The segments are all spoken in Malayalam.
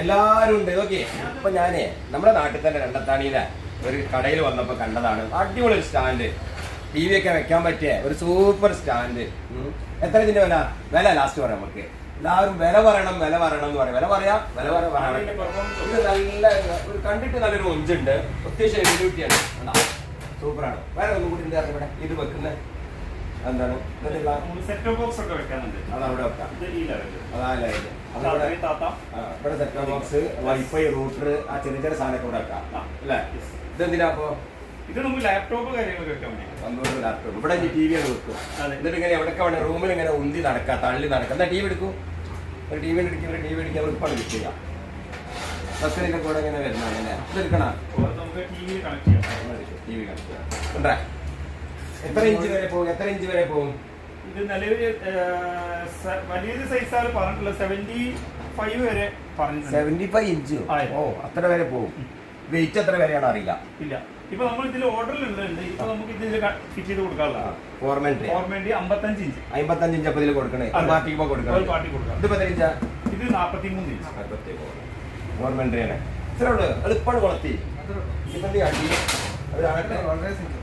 എല്ലാരും ഉണ്ട്. ഓക്കെ ഇപ്പൊ ഞാനേ നമ്മുടെ നാട്ടിൽ തന്നെ രണ്ടത്താണിയിലെ ഒരു കടയിൽ വന്നപ്പോ കണ്ടതാണ്. അടിപൊളി ഒരു സ്റ്റാൻഡ്. ടി വി ഒക്കെ വെക്കാൻ പറ്റിയ ഒരു സൂപ്പർ സ്റ്റാൻഡ്. എത്ര ഇതിന്റെ വില? വില ലാസ്റ്റ് പറയാം നമുക്ക് എല്ലാവരും വില പറയണം വില പറയണം എന്ന് പറയാം. വില പറയാ വില പറയാം ഇത് നല്ല ഒരു കണ്ടിട്ട് നല്ലൊരു ഒഞ്ചുണ്ട് അത്യാവശ്യം സൂപ്പറാണ്. വേറെ ഒന്നും കൂടി ഉണ്ട് ഇവിടെ. ഇത് വെക്കുന്നത് എന്താണ്? വെക്കാനുണ്ട്. അതവിടെ വെക്കാം. താത്ത. ആ, ഇവിടെ സെറ്റ് ബോക്സ് വൈഫൈ റൂട്ടർ ആ ചെറിയ ചെറിയ സാധനമൊക്കെ ഇവിടെ വെക്കാം. അല്ലേ? ഇതെന്തിനാ അപ്പോ? ഇത് നമുക്ക് ലാപ്ടോപ്പ് കാര്യങ്ങളൊക്കെ വെക്കാൻ വേണ്ടി. ലാപ്ടോപ്പ് ഇവിടെ ടി വി ആണ് വെക്കും. അതെ. എന്നിട്ട് ഇങ്ങനെ എവിടെയൊക്കെ വേണം റൂമിൽ ഇങ്ങനെ ഉന്തി നടക്കാം തള്ളി നടക്കാം. എന്നാ ടി വി എടുക്കും? ഒരു ടി വി എടുക്കും ഒരു ടി വി എടുക്കാൻ ഉൾപ്പാട് കിട്ടുക ബസ്സിനൊക്കെ കൂടെ ഇങ്ങനെ വരുന്നതാണ് അല്ലേ ഇതെടുക്കണ? ടി വി കണക്ട് ചെയ്യാം. ടി വി കണ്ടിട്ടാ എത്ര ഇഞ്ച് വരെ പോകും? എത്ര ഇഞ്ച് വരെ പോകും? ഇത് നിലവിൽ വലിയൊരു സൈസാണ് പറഞ്ഞിട്ടുള്ളത്. സെവന്റി ഫൈവ് വരെ പറഞ്ഞിട്ടുണ്ട്. സെവന്റി ഫൈവ് ഇഞ്ച് ഓ അത്ര വരെ പോകും. വെയിറ്റ് എത്ര വരെയാണ് അറിയില്ല. ഇല്ല. ഇപ്പൊ നമ്മൾ ഇതിൽ ഓർഡറിലുണ്ട് ഇപ്പൊ നമുക്ക് ഇതിൽ ഫിറ്റ് ചെയ്ത് കൊടുക്കാനുള്ള ഫോർമെന്റ് ഫോർ വേണ്ടി അമ്പത്തഞ്ച് ഇഞ്ച് അമ്പത്തഞ്ച് ഇഞ്ച് അപ്പൊ ഇതിൽ കൊടുക്കണേ. പാർട്ടി കൊടുക്കണം. പാർട്ടി കൊടുക്കാം. ഇത് പത്ത് ഇഞ്ചാ ഇത് നാപ്പത്തി മൂന്ന് ഇഞ്ച് ഇത്രേ ഉള്ളൂ. എളുപ്പമാണ് അടി. അവർ വളരെ സിമ്പിൾ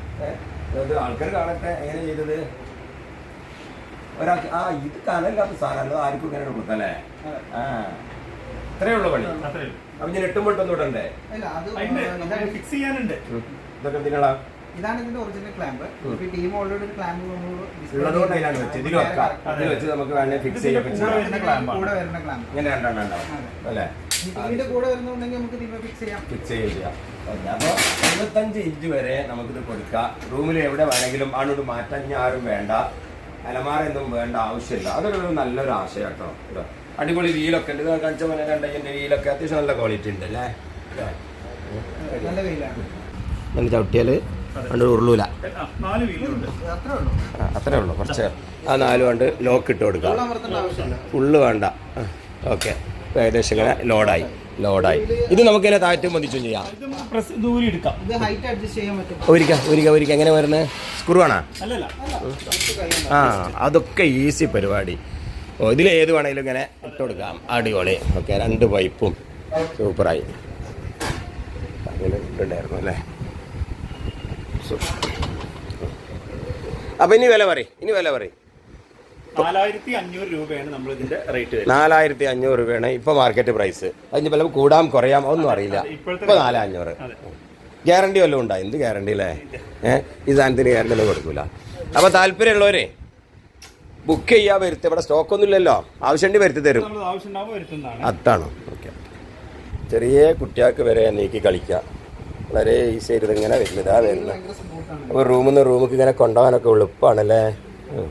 ആൾക്കാർ കാണട്ടെ എങ്ങനെ ചെയ്തത്? ഒരാൾക്ക് ആ ഇത് കാണല്ലാത്ത സാധനം ആർക്കും ഇങ്ങനെ കൊടുക്കല്ലേ ആ ഇത്രേ ഉള്ളൂ പണി. അപ്പൊ ഞാൻ എട്ടും പൊട്ടൊന്നും ഇടണ്ടേ? അല്ല അത് അതിന്റെ ഫിക്സ് ചെയ്യാനുണ്ട്. ഉം. ഇതൊക്കെ എന്തിനാ ഇതാണ് ഇതിന്റെ ഒറിജിനൽ ക്ലാമ്പ്. ടീം ഓൾറെഡി ഒരു ക്ലാമ്പ് ഉള്ളതുകൊണ്ട് അതിലാണ് വെച്ചത് ഇതിൽ വെക്കാം ഇതിൽ വെച്ച്. നമുക്ക് വേണമെങ്കിൽ ഫിക്സ് വരുന്ന clamp ആണ്. കൂടെ വരുന്ന ക്ലാമ്പ് ഇങ്ങനെ രണ്ടെണ്ണം ഉണ്ടാവും അല്ലേ? ഇതിന്റെ കൂടെ വരുന്നുണ്ടെങ്കിൽ നമുക്ക് ഫിക്സ് ചെയ്യാം. ഫിക്സ് ചെയ്യാം അപ്പോൾ എഴുപത്തഞ്ച് ഇഞ്ച് വരെ നമുക്കിത് കൊടുക്കാം. റൂമിൽ എവിടെ വേണമെങ്കിലും ആണോട് മാറ്റാൻ ഇനി ആരും വേണ്ട. അലമാരയൊന്നും വേണ്ട ആവശ്യമില്ല. അതൊരു നല്ലൊരു ആശയം കേട്ടോ. കേട്ടോ അടിപൊളി വീലൊക്കെ ഉണ്ട്. ഇത് കാണിച്ച പോലെ കണ്ടതിന്റെ വീലൊക്കെ. അത്യാവശ്യം നല്ല ക്വാളിറ്റി ഉണ്ട് അല്ലേ? നല്ല വെയിലാണ്. നല്ല ചവിട്ടിയാൽ കണ്ട് ഉരുളൂല. അത്രേ ഉള്ളൂ അത്രേ ഉള്ളൂ കുറച്ച് ആ നാല് കൊണ്ട് ലോക്ക് ഇട്ട് കൊടുക്കുക ഉള്ള് ഫുള്ള് വേണ്ട. ഓക്കെ. ഏകദേശം ഇങ്ങനെ ലോഡായി ലോഡായി. ഇത് നമുക്ക് ഇങ്ങനെ താറ്റും മതിച്ചും ചെയ്യാം. ഇത് പ്രസ് ദൂരി എടുക്കാം. ഇത് ഹൈറ്റ് അഡ്ജസ്റ്റ് ചെയ്യാൻ പറ്റും. ഒരിക്ക ഒരിക്ക ഒരിക്ക. എങ്ങനെ വരുന്നത് സ്ക്രൂ ആണോ? ആ അതൊക്കെ ഈസി പരിപാടി. ഓ ഇതിൽ ഏത് വേണമെങ്കിലും ഇങ്ങനെ ഇട്ട് കൊടുക്കാം. അടിപൊളി. ഓക്കെ രണ്ട് പൈപ്പും. സൂപ്പറായി. അങ്ങനെ ഇട്ടുണ്ടായിരുന്നു അല്ലേ? അപ്പം ഇനി വില പറയും ഇനി വില പറയും. നാലായിരത്തി അഞ്ഞൂറ് രൂപയാണ് നമ്മൾ ഇതിന്റെ റേറ്റ് നാലായിരത്തി അഞ്ഞൂറ് രൂപയാണ് ഇപ്പൊ മാർക്കറ്റ് പ്രൈസ് അതിന് പല കൂടാം കുറയാം ഒന്നും അറിയില്ല. ഇപ്പൊ നാലഞ്ഞൂറ് നാല് അഞ്ഞൂറ് അതെ. ഗ്യാരണ്ടി വല്ലതും ഉണ്ടോ? എന്ത് ഗ്യാരണ്ടി അല്ലേ ഏഹ്? ഈ സാധനത്തിന് ഗ്യാരണ്ടി ഒന്നും കൊടുക്കൂല. അപ്പോൾ താല്പര്യമുള്ളവരെ ബുക്ക് ചെയ്യാൻ വരുത്തി. ഇവിടെ സ്റ്റോക്ക് ഒന്നും ഇല്ലല്ലോ. ആവശ്യമുണ്ടെങ്കിൽ വരുത്തി തരും. അതാണ്. ഓക്കെ ചെറിയ കുട്ടികൾക്ക് വരെ നീക്കി കളിക്കാം. വളരെ ഈസി ആയിട്ട് ഇങ്ങനെ വരുന്നത്. ഇതാ വരുന്നത്. അപ്പോൾ റൂമിൽ നിന്ന് റൂമിൽ ഇങ്ങനെ കൊണ്ടുപോകാനൊക്കെ എളുപ്പമാണല്ലേ? ഇങ്ങനെ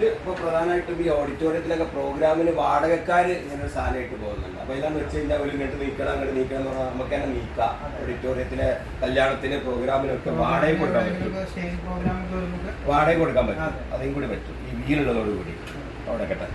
ഇത് ഇപ്പൊ പ്രധാനമായിട്ടും ഈ ഓഡിറ്റോറിയത്തിലൊക്കെ പ്രോഗ്രാമിന് വാടകക്കാര് ഇങ്ങനെ ഒരു സാധനമായിട്ട് പോകുന്നുണ്ട്. അപ്പൊ എല്ലാം വെച്ച് കഴിഞ്ഞാൽ ഒരു ഇങ്ങോട്ട് നീക്കണം അങ്ങോട്ട് നീക്കണം എന്ന് പറഞ്ഞാൽ നമുക്ക് തന്നെ നീക്കാം. ഓഡിറ്റോറിയത്തിലെ കല്യാണത്തിന് പ്രോഗ്രാമിനൊക്കെ വാടക കൊടുക്കാൻ പറ്റും. വാടക കൊടുക്കാൻ പറ്റും. അതെ. അതും കൂടി പറ്റും. ഈ വീലുള്ളതോടുകൂടി അവിടെ കേട്ടെ